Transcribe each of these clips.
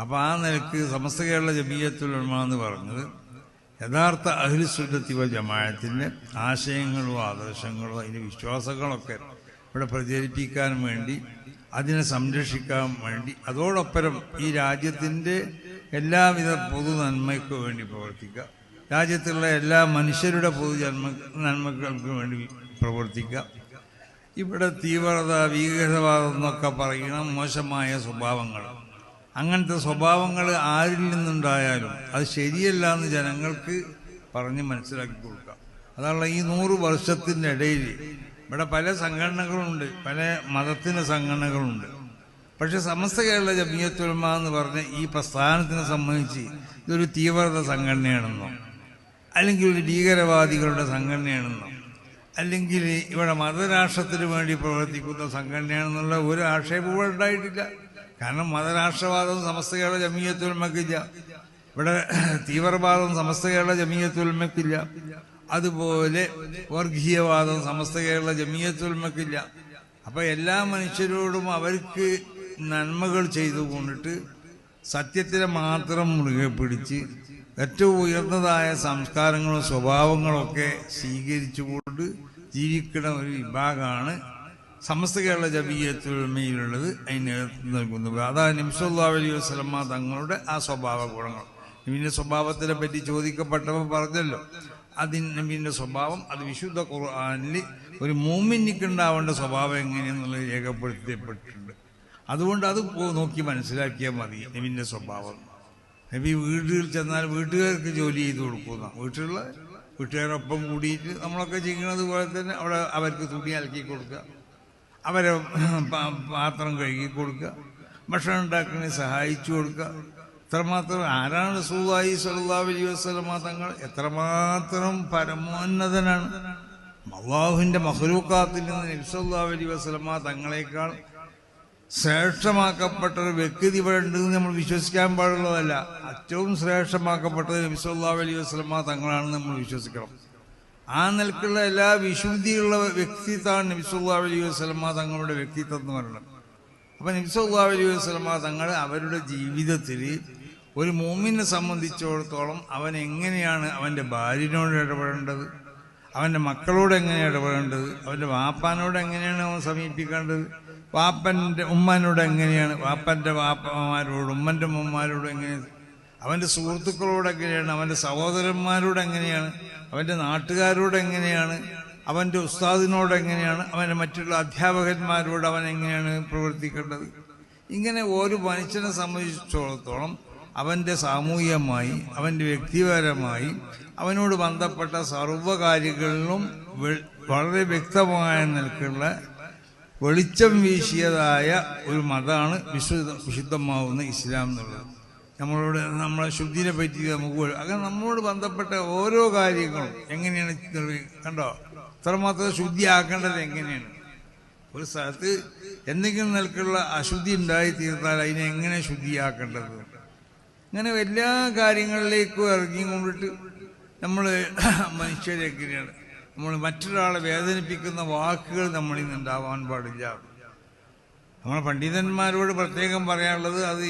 അപ്പോൾ ആ നിലയ്ക്ക് സമസ്ത കേരള ജമീയത്തുലമ എന്ന് പറഞ്ഞത് യഥാർത്ഥ അഹിൽസുന്നത്തി വൽ ആശയങ്ങളോ ആശയങ്ങളും ആദർശങ്ങളും അതിന്റെ വിശ്വാസങ്ങളൊക്കെ ഇവിടെ പ്രചരിപ്പിക്കാൻ വേണ്ടി അതിനെ സംരക്ഷിക്കാൻ വേണ്ടി അതോടൊപ്പം ഈ രാജ്യത്തിന്റെ എല്ലാവിധ പൊതു നന്മയ്ക്കു വേണ്ടി പ്രവർത്തിക്കുക. രാജ്യത്തുള്ള എല്ലാ മനുഷ്യരുടെ പൊതു ജന്മ നന്മകൾക്ക് വേണ്ടി പ്രവർത്തിക്കുക. ഇവിടെ തീവ്രത ഭീകരവാദം എന്നൊക്കെ പറയുന്ന മോശമായ സ്വഭാവങ്ങൾ. അങ്ങനത്തെ സ്വഭാവങ്ങൾ ആരിൽ നിന്നുണ്ടായാലും അത് ശരിയല്ല എന്ന് ജനങ്ങൾക്ക് പറഞ്ഞ് മനസ്സിലാക്കി കൊടുക്കാം. അതാണ് ഈ നൂറ് വർഷത്തിന്റെ ഇടയിൽ ഇവിടെ പല സംഘടനകളുണ്ട് പല മതത്തിന്റെ സംഘടനകളുണ്ട്. പക്ഷെ സമസ്ത കേരള ജമിയത്തുലമ എന്ന് പറഞ്ഞ ഈ പ്രസ്ഥാനത്തിനെ സംബന്ധിച്ച് ഇതൊരു തീവ്രത സംഘടനയാണെന്നോ അല്ലെങ്കിൽ ഒരു ഭീകരവാദികളുടെ സംഘടനയാണെന്നോ അല്ലെങ്കിൽ ഇവിടെ മതരാഷ്ട്രത്തിന് വേണ്ടി പ്രവർത്തിക്കുന്ന സംഘടനയാണെന്നുള്ള ഒരു ആക്ഷേപവും ഉണ്ടായിട്ടില്ല. കാരണം മതരാഷ്ട്രവാദം സമസ്ത കേരള ജമീയത്തുൽമക്കില്ല ഇവിടെ തീവ്രവാദം സമസ്ത കേരള ജമീയത്തുൽമക്കില്ല അതുപോലെ വർഗീയവാദം സമസ്ത കേരള ജമീയത്തുൽമക്കില്ല അപ്പൊ എല്ലാ മനുഷ്യരോടും അവർക്ക് നന്മകൾ ചെയ്തു കൊണ്ടിട്ട് സത്യത്തിനെ മാത്രം മുറുകെ പിടിച്ച് ഏറ്റവും ഉയർന്നതായ സംസ്കാരങ്ങളും സ്വഭാവങ്ങളൊക്കെ സ്വീകരിച്ചുകൊണ്ട് ജീവിക്കുന്ന ഒരു വിഭാഗമാണ് സമസ്ത കേരള ജബീയത്തുമയിലുള്ളത് അതിന് നൽകുന്നു. അതാ നിംസല്ലാ അലൈഹി വസ്ലമ തങ്ങളുടെ ആ സ്വഭാവ ഗുണങ്ങൾ നബീന്റെ സ്വഭാവത്തിനെ പറ്റി ചോദിക്കപ്പെട്ടപ്പോൾ പറഞ്ഞല്ലോ. അതിന് നബീന്റെ സ്വഭാവം അത് വിശുദ്ധ ഖുർആാനിൽ ഒരു മൂമിനിക്കുണ്ടാവേണ്ട സ്വഭാവം എങ്ങനെയെന്നുള്ളത് രേഖപ്പെടുത്തപ്പെട്ടിട്ടുണ്ട് അതുകൊണ്ട് അത് നോക്കി മനസ്സിലാക്കിയാൽ മതി നബീന്റെ സ്വഭാവം. നബി വീട്ടിൽ ചെന്നാൽ വീട്ടുകാർക്ക് ജോലി ചെയ്ത് കൊടുക്കുന്ന. വീട്ടിലുള്ള വീട്ടുകാരൊപ്പം കൂടിയിട്ട് നമ്മളൊക്കെ ചെയ്യുന്നത് പോലെ തന്നെ അവിടെ അവർക്ക് തുണി അലക്കി കൊടുക്കുക അവരെ പാത്രം കഴുകി കൊടുക്കുക. ഭക്ഷണം ഉണ്ടാക്കുന്നതിന് സഹായിച്ചു കൊടുക്കുക. എത്രമാത്രം ആരാണ് സുഹായി സല്ലല്ലാഹു അലൈഹി വസല്ലമ തങ്ങൾ? എത്രമാത്രം പരമോന്നതനാണ്. അള്ളാഹുവിന്റെ മഹലൂക്കാത്തിൽ നിന്ന് നബി സല്ലല്ലാഹു അലൈഹി വസല്ലമ തങ്ങളെക്കാൾ ശ്രേഷ്ഠമാക്കപ്പെട്ട ഒരു വ്യക്തി ഇവിടെ ഉണ്ടെന്ന് നമ്മൾ വിശ്വസിക്കാൻ പാടുള്ളതല്ല. ഏറ്റവും ശ്രേഷ്ഠമാക്കപ്പെട്ടത് നബി സല്ലല്ലാഹു അലൈഹി വസല്ലമ തങ്ങളാണെന്ന് നമ്മൾ വിശ്വസിക്കണം. ആ നിലക്കുള്ള എല്ലാ വിശുദ്ധിയുള്ള വ്യക്തിത്വമാണ് നിമിഷാവ് അലി അലൈഹി വസല്ലമ തങ്ങളുടെ വ്യക്തിത്വം എന്ന് പറയുന്നത്. അപ്പൊ നിമിഷാവ് അലി അലൈഹി വസല്ലമ തങ്ങൾ അവരുടെ ജീവിതത്തിൽ ഒരു മോമിനെ സംബന്ധിച്ചിടത്തോളം അവൻ എങ്ങനെയാണ് അവന്റെ ഭാര്യനോട് ഇടപെടേണ്ടത്? അവന്റെ മക്കളോട് എങ്ങനെയാണ് ഇടപെടേണ്ടത്? അവന്റെ വാപ്പാനോട് എങ്ങനെയാണ് അവൻ സമീപിക്കേണ്ടത്? വാപ്പന്റെ ഉമ്മനോട് എങ്ങനെയാണ്? വാപ്പന്റെ വാപ്പമാരോട് ഉമ്മന്റെ ഉമ്മമാരോട് എങ്ങനെയാണ്? അവന്റെ സുഹൃത്തുക്കളോട് എങ്ങനെയാണ്? അവന്റെ സഹോദരന്മാരോട് എങ്ങനെയാണ്? അവന്റെ നാട്ടുകാരോട് എങ്ങനെയാണ്? അവന്റെ ഉസ്താദിനോട് എങ്ങനെയാണ്? അവന്റെ മറ്റുള്ള അധ്യാപകന്മാരോട് അവൻ എങ്ങനെയാണ് പ്രവർത്തിക്കേണ്ടത്? ഇങ്ങനെ ഒരു മനുഷ്യനെ സംബന്ധിച്ചിടത്തോളം അവന്റെ സാമൂഹികമായി അവന്റെ വ്യക്തിപരമായി അവനോട് ബന്ധപ്പെട്ട സർവകാര്യങ്ങളിലും വളരെ വ്യക്തമായ നിലക്കുള്ള വെളിച്ചം വീശിയതായ ഒരു മതമാണ് വിശുദ്ധ വിശുദ്ധമാവുന്ന ഇസ്ലാം എന്നുള്ളത്. നമ്മളോട് നമ്മളെ ശുദ്ധിനെ പറ്റി നമുക്ക് അങ്ങനെ നമ്മളോട് ബന്ധപ്പെട്ട ഓരോ കാര്യങ്ങളും എങ്ങനെയാണ് കണ്ടോ? അത്രമാത്രം ശുദ്ധിയാക്കേണ്ടത് എങ്ങനെയാണ്? ഒരു സ്ഥലത്ത് എന്തെങ്കിലും നിലക്കുള്ള അശുദ്ധി ഉണ്ടായി തീർന്നാൽ അതിനെ എങ്ങനെ ശുദ്ധിയാക്കേണ്ടത്? അങ്ങനെ എല്ലാ കാര്യങ്ങളിലേക്കും ഇറങ്ങിക്കൊണ്ടിട്ട് നമ്മൾ മനുഷ്യരെ എങ്ങനെയാണ്? നമ്മൾ മറ്റൊരാളെ വേദനിപ്പിക്കുന്ന വാക്കുകൾ നമ്മളിൽ നിന്ന് ഉണ്ടാവാൻ പാടില്ല. നമ്മൾ പണ്ഡിതന്മാരോട് പ്രത്യേകം പറയാനുള്ളത് അത്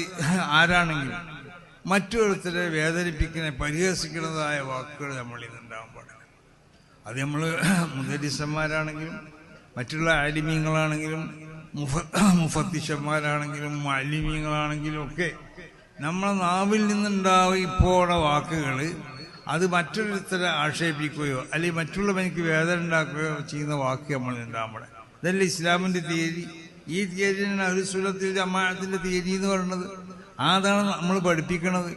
ആരാണെങ്കിലും മറ്റൊരുത്തരെ വേദനിപ്പിക്കുന്ന പരിഹസിക്കുന്നതായ വാക്കുകൾ നമ്മളിൽ ഉണ്ടാകാൻ പാടില്ല. അത് നമ്മൾ മുദരിസന്മാരാണെങ്കിലും മറ്റുള്ള ആലിമീങ്ങളാണെങ്കിലും മുഫ മുഫത്തിഷന്മാരാണെങ്കിലും മാലിമീങ്ങളാണെങ്കിലും ഒക്കെ നമ്മളെ നാവിൽ നിന്നുണ്ടാവുക ഇപ്പോഴുള്ള വാക്കുകൾ അത് മറ്റൊരുത്തരെ ആക്ഷേപിക്കുകയോ അല്ലെങ്കിൽ മറ്റുള്ളവനിക്ക് വേദന ഉണ്ടാക്കുകയോ ചെയ്യുന്ന വാക്ക് നമ്മൾ ഉണ്ടാവണം ഇതല്ലേ ഇസ്ലാമിന്റെ തീയതി? ഈ തീയതിയാണ് ഒരു സുലത്തിൽ ജമാഅത്തിന്റെ തീയതി എന്ന് പറയുന്നത്. അതാണ് നമ്മൾ പഠിപ്പിക്കുന്നത്